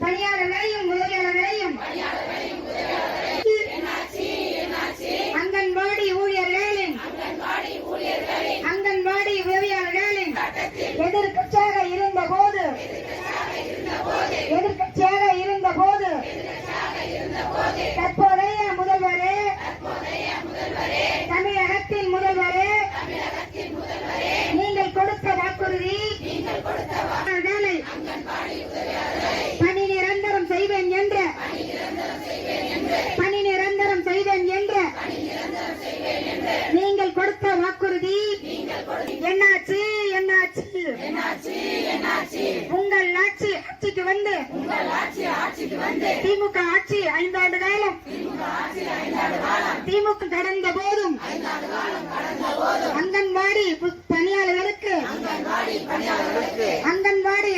பணியாளர்களையும் உதவியாளர்களையும் அங்கன்வாடி ஊழியர்களின் அங்கன்வாடி உதவியாளர்களின் எதிர்கட்சியாக ஆட்சிக்கு வந்து திமுக ஆட்சி ஐந்தாண்டு காலம். திமுக கடந்த போதும் அங்கன்வாடி பணியாளர்களுக்கு